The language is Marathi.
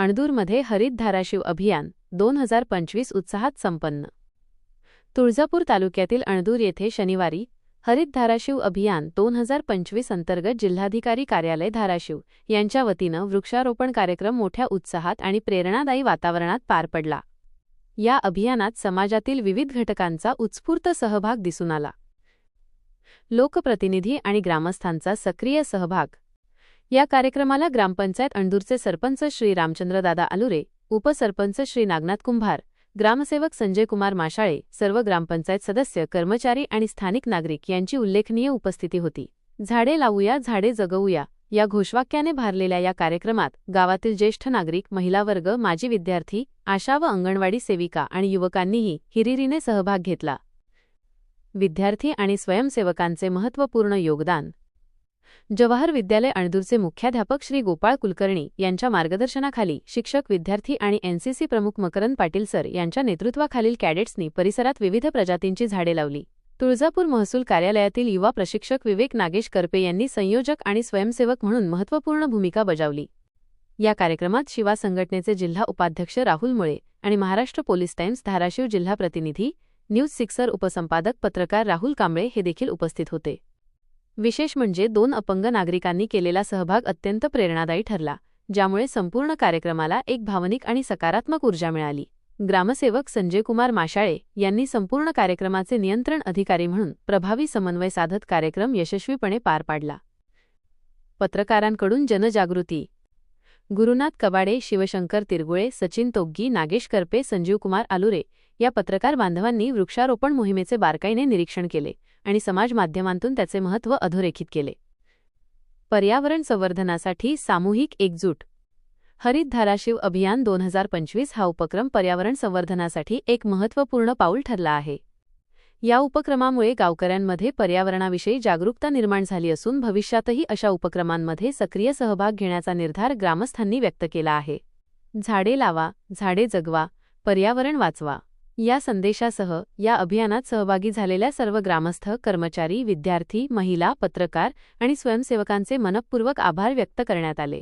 अणदूरमध्ये हरित धाराशिव अभियान दोन हजार पंचवीस उत्साहात संपन्न. तुळजापूर तालुक्यातील अणदूर येथे शनिवारी हरित धाराशिव अभियान दोन हजार पंचवीस अंतर्गत जिल्हाधिकारी कार्यालय धाराशिव यांच्या वतीनं वृक्षारोपण कार्यक्रम मोठ्या उत्साहात आणि प्रेरणादायी वातावरणात पार पडला. या अभियानात समाजातील विविध घटकांचा उत्स्फूर्त सहभाग दिसून आला. लोकप्रतिनिधी आणि ग्रामस्थांचा सक्रिय सहभाग या कार्यक्रमाला ग्रामपंचायत अणदूरचे सरपंच श्री रामचंद्रदादा आलुरे उपसरपंच श्री नागनाथ कुंभार ग्रामसेवक संजय कुमार माशाळे सर्व ग्रामपंचायत सदस्य कर्मचारी आणि स्थानिक नागरिक यांची उल्लेखनीय उपस्थिती होती. झाडे लावूया झाडे जगवूया या घोषवाक्याने भारलेल्या या कार्यक्रमात गावातील ज्येष्ठ नागरिक महिला वर्ग माजी विद्यार्थी आशा व अंगणवाडी सेविका आणि युवकांनीही हिरिरीने सहभाग घेतला. विद्यार्थी आणि स्वयंसेवकांचे महत्त्वपूर्ण योगदान जवाहर विद्यालय अणदूरचे मुख्याध्यापक श्री गोपाळ कुलकर्णी यांच्या मार्गदर्शनाखाली शिक्षक विद्यार्थी आणि एनसीसी प्रमुख मकरंद पाटील सर यांच्या नेतृत्वाखालील कॅडेट्सनी परिसरात विविध प्रजातींची झाडे लावली. तुळजापूर महसूल कार्यालयातील युवा प्रशिक्षक विवेक नागेश करपे यांनी संयोजक आणि स्वयंसेवक म्हणून महत्त्वपूर्ण भूमिका बजावली. या कार्यक्रमात शिवा संघटनेचे जिल्हा उपाध्यक्ष राहुल मुळे आणि महाराष्ट्र पोलीस टाइम्स धाराशिव जिल्हा प्रतिनिधी न्यूज सिक्सर उपसंपादक पत्रकार राहुल कांबळे हे देखील उपस्थित होते. विशेष म्हणजे दोन अपंग नागरिकांनी केलेला सहभाग अत्यंत प्रेरणादायी ठरला ज्यामुळे संपूर्ण कार्यक्रमाला एक भावनिक आणि सकारात्मक ऊर्जा मिळाली. ग्रामसेवक संजय कुमार माशाळे यांनी संपूर्ण कार्यक्रमाचे नियंत्रण अधिकारी म्हणून प्रभावी समन्वय साधत कार्यक्रम यशस्वीपणे पार पाडला. पत्रकारांकडून जनजागृती. गुरुनाथ कबाडे शिवशंकर तिरगुळे सचिन तोग्गी नागेश करपे संजीव कुमार आलुरे या पत्रकार बांधवांनी वृक्षारोपण मोहिमेचे बारकाईने निरीक्षण केले. आणि समाज माध्यमांतून त्याचे महत्त्व अधोरेखित केले. पर्यावरण संवर्धनासाठी सामूहिक एकजूट. हरित धाराशिव अभियान दोन हजार पंचवीस हा उपक्रम पर्यावरण संवर्धनासाठी एक महत्त्वपूर्ण पाऊल ठरला आहे. या उपक्रमामुळे गावकऱ्यांमध्ये पर्यावरणाविषयी जागरूकता निर्माण झाली असून भविष्यातही अशा उपक्रमांमध्ये सक्रिय सहभाग घेण्याचा निर्धार ग्रामस्थांनी व्यक्त केला आहे. झाडे लावा झाडे जगवा पर्यावरण वाचवा. या संदेशासह या अभियानात सहभागी झालेल्या सर्व ग्रामस्थ कर्मचारी विद्यार्थी महिला पत्रकार आणि स्वयंसेवकांचे मनपूर्वक आभार व्यक्त करण्यात आले.